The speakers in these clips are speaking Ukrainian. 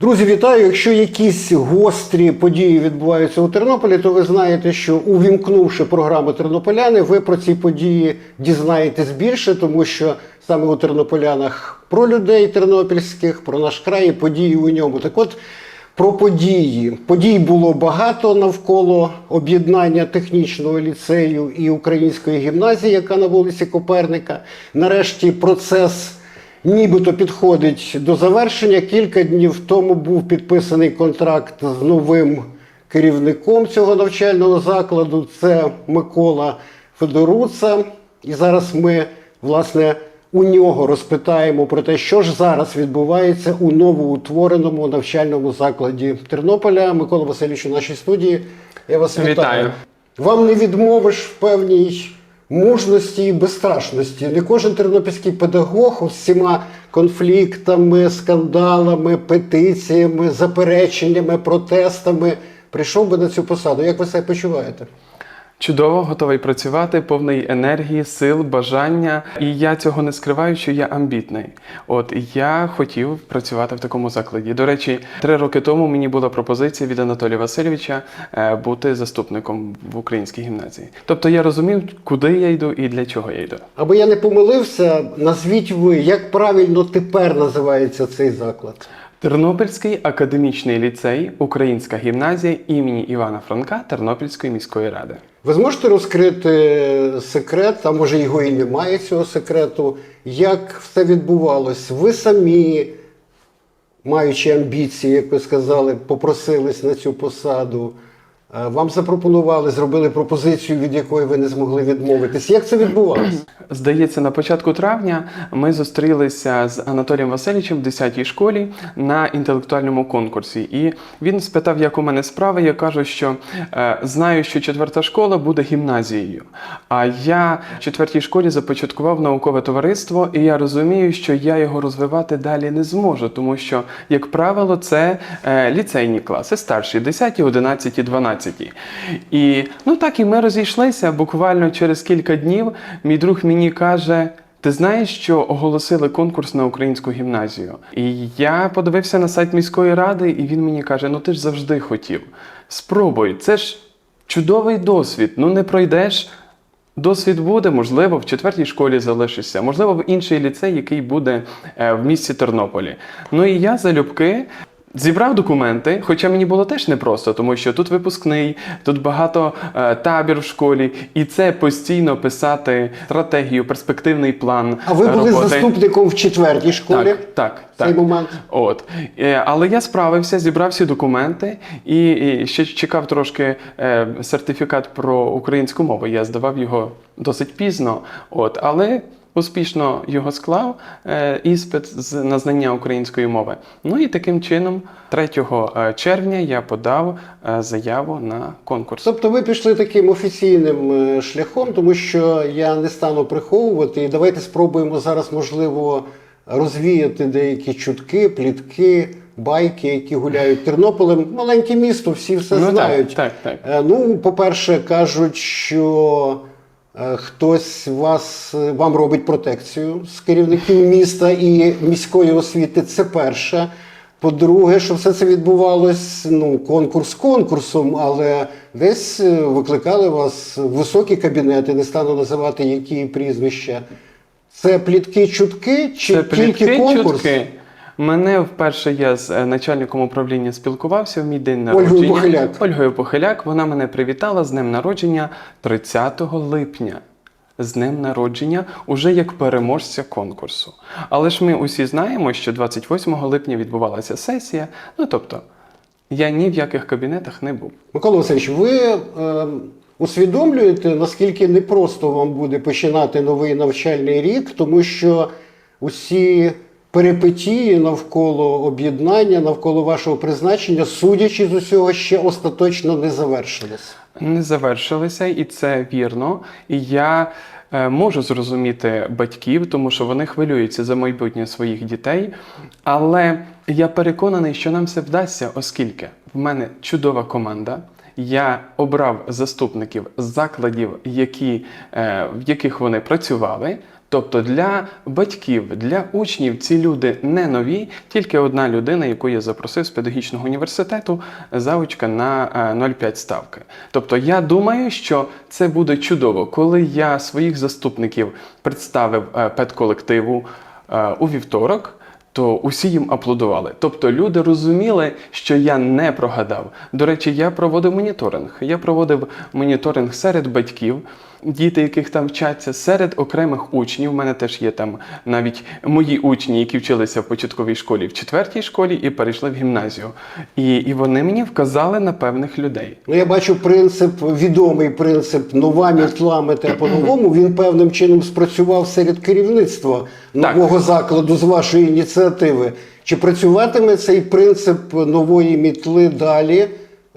Друзі, вітаю! Якщо якісь гострі події відбуваються у Тернополі, то ви знаєте, що увімкнувши програму Тернополяни, ви про ці події дізнаєтесь більше, тому що саме у тернополянах про людей тернопільських, про наш край, і події у ньому. Так от про події. Подій було багато навколо об'єднання технічного ліцею і української гімназії, яка на вулиці Коперника. Нарешті процес нібито підходить до завершення. Кілька днів тому був підписаний контракт з новим керівником цього навчального закладу. Це Микола Федоруца. І зараз ми, власне, у нього розпитаємо про те, що ж зараз відбувається у новоутвореному навчальному закладі Тернополя. Микола Васильович у нашій студії. Я вас вітаю. Вітаю. Вам не відмовиш в певній мужності і безстрашності. Не кожен тернопільський педагог з всіма конфліктами, скандалами, петиціями, запереченнями, протестами прийшов би на цю посаду. Як ви себе почуваєте? Чудово, готовий працювати, повний енергії, сил, бажання. І я цього не скриваю, що я амбітний. От я хотів працювати в такому закладі. До речі, три роки тому мені була пропозиція від Анатолія Васильовича е, бути заступником в українській гімназії. Тобто я розумів, куди я йду і для чого я йду. Аби я не помилився, назвіть ви, як правильно тепер називається цей заклад? Тернопільський академічний ліцей, Українська гімназія імені Івана Франка Тернопільської міської ради. Ви зможете розкрити секрет, а може його і немає цього секрету, як все відбувалось? Ви самі, маючи амбіції, як ви сказали, попросились на цю посаду. Е, Вам запропонували, зробили пропозицію, від якої ви не змогли відмовитись. Як це відбувалося? Здається, на початку травня ми зустрілися з Анатолієм Васильовичем в 10-й школі на інтелектуальному конкурсі. І він спитав, як у мене справи. Я кажу, що е, знаю, що четверта школа буде гімназією. А я в четвертій школі започаткував наукове товариство, і я розумію, що я його розвивати далі не зможу, тому що, як правило, це е, ліцейні класи, старші, 10, 11, 12. І ну так і ми розійшлися. Буквально через кілька днів мій друг мені каже. Ти знаєш, що оголосили конкурс на українську гімназію? І я подивився на сайт міської ради, і він мені каже: Ну ти ж завжди хотів. Спробуй, це ж чудовий досвід. Ну не пройдеш. Досвід буде, можливо, в четвертій школі залишишся, можливо, в інший ліцей, який буде е, в місті Тернополі. Ну і я залюбки зібрав документи, хоча мені було теж непросто, тому що тут випускний, тут багато е, табір в школі, і це постійно писати стратегію, перспективний план. А ви були роботи. заступником в четвертій школі? Так, так, цей так. момент. От. Е, Але я справився, зібрав всі документи і, і ще чекав трошки е, сертифікат про українську мову. Я здавав його досить пізно, от, але успішно його склав, е, іспит з, на знання української мови. Ну і таким чином, 3 е, червня я подав е, заяву на конкурс. Тобто ви пішли таким офіційним шляхом, тому що я не стану приховувати. І давайте спробуємо зараз, можливо, розвіяти деякі чутки, плітки, байки, які гуляють Тернополем. Маленьке місто, всі все Ну, знають. так, так. Е, Ну, по-перше, кажуть, що хтось вас, е, вам робить протекцію з керівників міста і міської освіти. Це перше. По-друге, що все це відбувалось, ну, конкурс конкурсом, але десь е, викликали вас в високі кабінети, не стану називати які прізвища. Це плітки, чутки чи Це тільки плітки, конкурс? чутки. Мене вперше я з е, начальником управління спілкувався в мій день Ольгою народження. Похиляк. Ольгою Похиляк. Вона мене привітала з днем народження 30 липня. З днем народження, уже як переможця конкурсу. Але ж ми усі знаємо, що 28 липня відбувалася сесія. Ну тобто, я ні в яких кабінетах не був. Микола Васильович, ви е, усвідомлюєте, наскільки непросто вам буде починати новий навчальний рік, тому що усі перипетії навколо об'єднання, навколо вашого призначення, судячи з усього, ще остаточно не завершились. не завершилися, і це вірно. І я е, можу зрозуміти батьків, тому що вони хвилюються за майбутнє своїх дітей. Але я переконаний, що нам все вдасться, оскільки в мене чудова команда. Я обрав заступників закладів, які, е, в яких вони працювали. Тобто для батьків, для учнів ці люди не нові, тільки одна людина, яку я запросив з педагогічного університету, заучка на е, 0,5 ставки. Тобто я думаю, що це буде чудово, коли я своїх заступників представив е, педколективу е, у вівторок. То усі їм аплодували. Тобто люди розуміли, що я не прогадав. До речі, я проводив моніторинг. Я проводив моніторинг серед батьків, діти, яких там вчаться, серед окремих учнів. У мене теж є там навіть мої учні, які вчилися в початковій школі, в четвертій школі і перейшли в гімназію. І, і вони мені вказали на певних людей. Ну, я бачу принцип, відомий принцип нова мітла мете по-новому. Він певним чином спрацював серед керівництва нового закладу з вашої ініціативи. Чи працюватиме цей принцип нової мітли далі?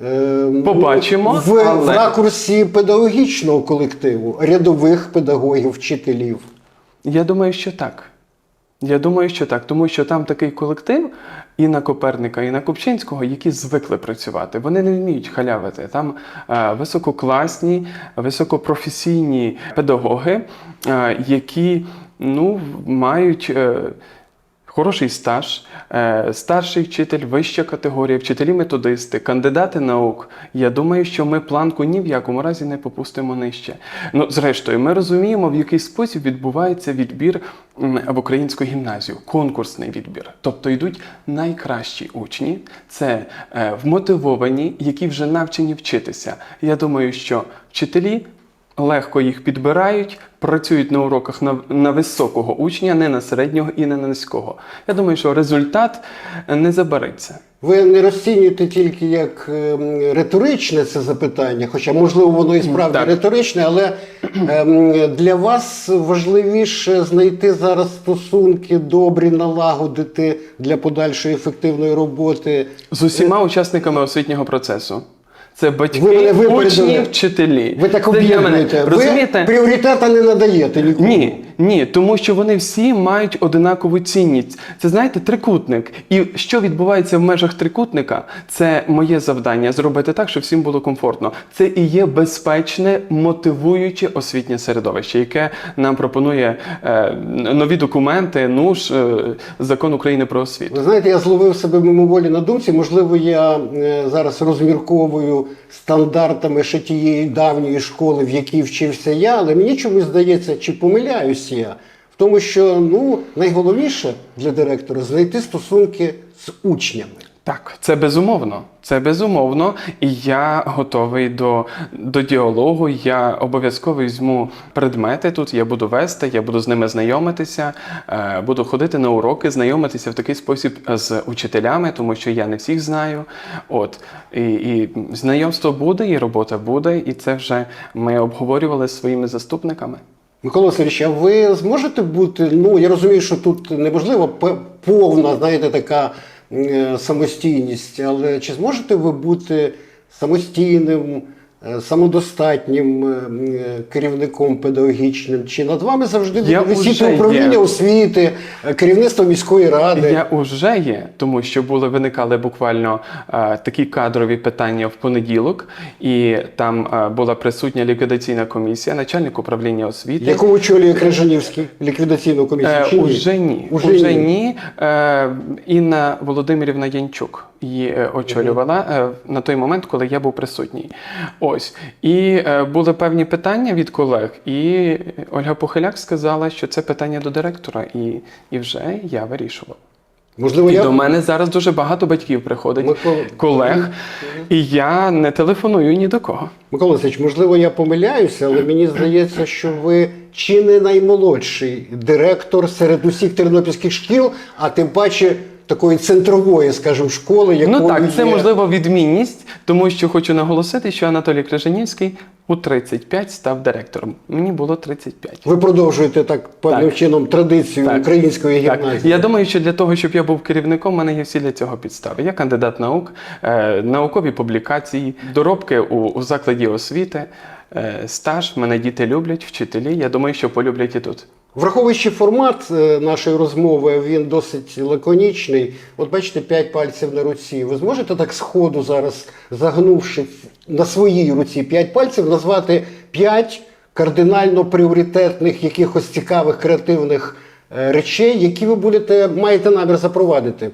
Е, Побачимо, в, в ракурсі педагогічного колективу, рядових педагогів, вчителів. Я думаю, що так. Я думаю, що так, тому що там такий колектив і на Коперника, і на Купчинського, які звикли працювати. Вони не вміють халявити. Там е, висококласні, високопрофесійні педагоги, е, які ну, мають. Е, Хороший стаж, е, старший вчитель, вища категорія, вчителі-методисти, кандидати наук. Я думаю, що ми планку ні в якому разі не попустимо нижче. Ну, зрештою, ми розуміємо, в який спосіб відбувається відбір в українську гімназію, конкурсний відбір. Тобто йдуть найкращі учні, це е, вмотивовані, які вже навчені вчитися. Я думаю, що вчителі легко їх підбирають, працюють на уроках на, на високого учня, не на середнього і не на низького. Я думаю, що результат е, не забариться. Ви не розцінюєте тільки як ем, риторичне це запитання, хоча можливо воно і справді Так. риторичне, але ем, для вас важливіше знайти зараз стосунки добрі, налагодити для подальшої ефективної роботи. З усіма учасниками освітнього процесу. Це батьки, Ви учні, вчителі. Ви так об'єднуєте. Ви пріоритета не надаєте нікому. Ні, ні, тому що вони всі мають одинакову цінність. Це знаєте, трикутник. І що відбувається в межах трикутника, це моє завдання зробити так, щоб всім було комфортно. Це і є безпечне, мотивуюче освітнє середовище, яке нам пропонує е, нові документи, ну ж е, закон України про освіту. Ви знаєте, я зловив себе мимоволі на думці. Можливо, я е, зараз розмірковую стандартами ще тієї давньої школи, в якій вчився я, але мені чомусь здається, чи помиляюсь я в тому, що ну найголовніше для директора знайти стосунки з учнями. Так, це безумовно. Це безумовно, і я готовий до, до діалогу. Я обов'язково візьму предмети тут. Я буду вести, я буду з ними знайомитися, е, буду ходити на уроки, знайомитися в такий спосіб з учителями, тому що я не всіх знаю. От і, і знайомство буде, і робота буде, і це вже ми обговорювали з своїми заступниками. Микола Васильович, а ви зможете бути? Ну я розумію, що тут неможливо повна, знаєте, така е, самостійність, але чи зможете ви бути самостійним, самодостатнім е, е, керівником педагогічним? Чи над вами завжди буде висіти уже є. управління освіти, е, керівництво міської ради? Я уже є, тому що були виникали буквально е, такі кадрові питання в понеділок, і там е, була присутня ліквідаційна комісія, начальник управління освіти. Яку очолює Крижанівський ліквідаційну комісію? Е, уже ні. Уже Уже, ні. ні. Е, Інна Володимирівна Янчук її е, очолювала е, на той момент, коли я був присутній. Ось. І е, були певні питання від колег, і Ольга Похиляк сказала, що це питання до директора, і, і вже я вирішував. Можливо, І я до мене зараз дуже багато батьків приходить, Микола- колег, і я не телефоную ні до кого. Микола Васильович, можливо, я помиляюся, але мені здається, що ви чи не наймолодший директор серед усіх тернопільських шкіл, а тим паче такої центрової, скажімо, школи, якою Ну так, це є... можливо відмінність, тому що хочу наголосити, що Анатолій Крижанівський у 35 став директором. Мені було 35. Ви продовжуєте так певним Так. чином традицію Так. української Так, гімназії. я думаю, що для того, щоб я був керівником, в мене є всі для цього підстави. Я кандидат наук, е, наукові публікації, доробки у, у закладі освіти, е, стаж. Мене діти люблять, вчителі. Я думаю, що полюблять і тут. Враховуючи формат е, нашої розмови, він досить лаконічний. От бачите, п'ять пальців на руці. Ви зможете так сходу зараз, загнувши на своїй руці п'ять пальців, назвати п'ять кардинально пріоритетних, якихось цікавих креативних е, речей, які ви будете маєте намір запровадити?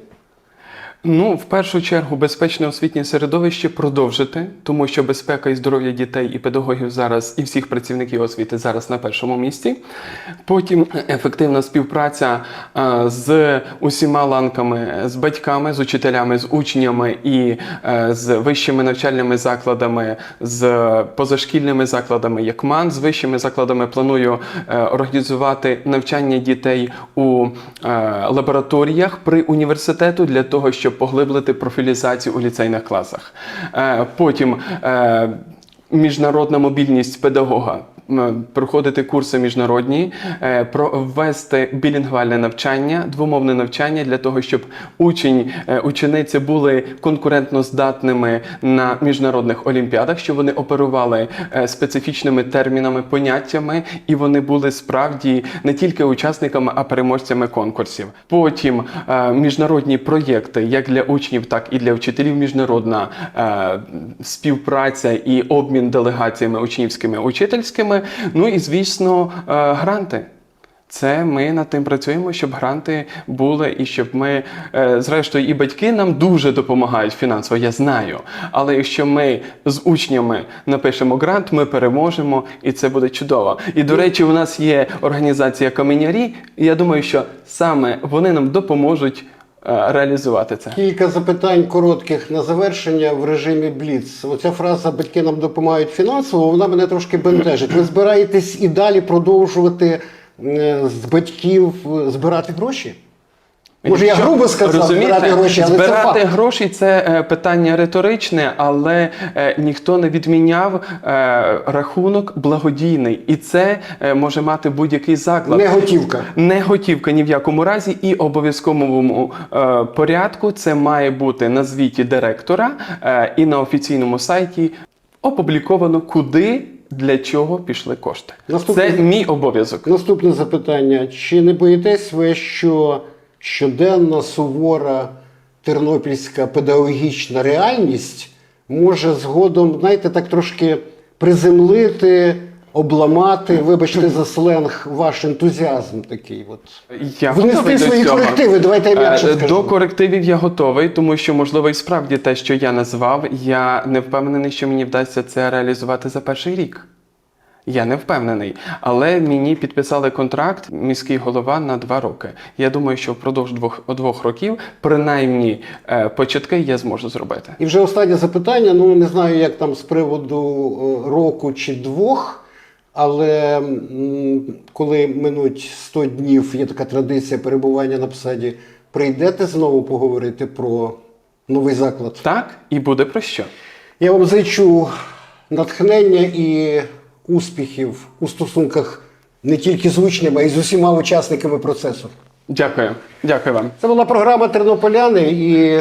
Ну, в першу чергу, безпечне освітнє середовище продовжити, тому що безпека і здоров'я дітей і педагогів зараз, і всіх працівників освіти зараз на першому місці. Потім ефективна співпраця е, з усіма ланками, з батьками, з учителями, з учнями і е, з вищими навчальними закладами, з позашкільними закладами, як МАН, з вищими закладами планую е, організувати навчання дітей у лабораторіях при університету для того, щоб поглиблити профілізацію у ліцейних класах. Е, Потім е, міжнародна мобільність педагога. Проходити курси міжнародні, е, про- ввести білінгвальне навчання, двомовне навчання для того, щоб учень, е, учениці були конкурентно здатними на міжнародних олімпіадах, щоб вони оперували е, специфічними термінами, поняттями, і вони були справді не тільки учасниками, а переможцями конкурсів. Потім міжнародні проєкти, як для учнів, так і для вчителів. Міжнародна співпраця і обмін делегаціями учнівськими учительськими. Ну і звісно, е, гранти. Це ми над тим працюємо, щоб гранти були, і щоб ми, е, зрештою, і батьки нам дуже допомагають фінансово, я знаю. Але якщо ми з учнями напишемо грант, ми переможемо, і це буде чудово. І до речі, у нас є організація Каменярі, і я думаю, що саме вони нам допоможуть реалізувати це. Кілька запитань коротких на завершення в режимі Бліц. Оця фраза батьки нам допомагають фінансово, вона мене трошки бентежить. Ви збираєтесь і далі продовжувати е, з батьків е, збирати гроші? Може, я грубо сказав, розумієте, збирати гроші, але збирати це факт. гроші це е, питання риторичне, але е, ніхто не відміняв е, рахунок благодійний, і це е, може мати будь-який заклад. Не готівка. Не готівка ні в якому разі, і обов'язковому е, порядку це має бути на звіті директора е, і на офіційному сайті опубліковано, куди для чого пішли кошти. Наступне- Це мій обов'язок. Наступне запитання: чи не боїтесь ви, що щоденна сувора тернопільська педагогічна реальність може згодом, знаєте, так трошки приземлити, обламати, вибачте за сленг, ваш ентузіазм такий? От. Я до свої цього. корективи, давайте я м'якше Е, скажу. До корективів я готовий, тому що, можливо, і справді те, що я назвав, я не впевнений, що мені вдасться це реалізувати за перший рік. Я не впевнений, але мені підписали контракт міський голова на два роки. Я думаю, що впродовж двох, двох років, принаймні, е, початки я зможу зробити. І вже останнє запитання. Ну не знаю, як там з приводу е, року чи двох. Але коли минуть 100 днів, є така традиція перебування на посаді, прийдете знову поговорити про новий заклад. Так, і буде про що. Я вам зичу натхнення і успіхів у стосунках не тільки з учнями, а й з усіма учасниками процесу. Дякую. Дякую вам. Це була програма Тернополяни, і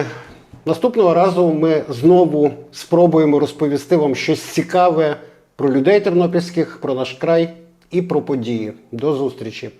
наступного разу ми знову спробуємо розповісти вам щось цікаве про людей тернопільських, про наш край і про події. До зустрічі!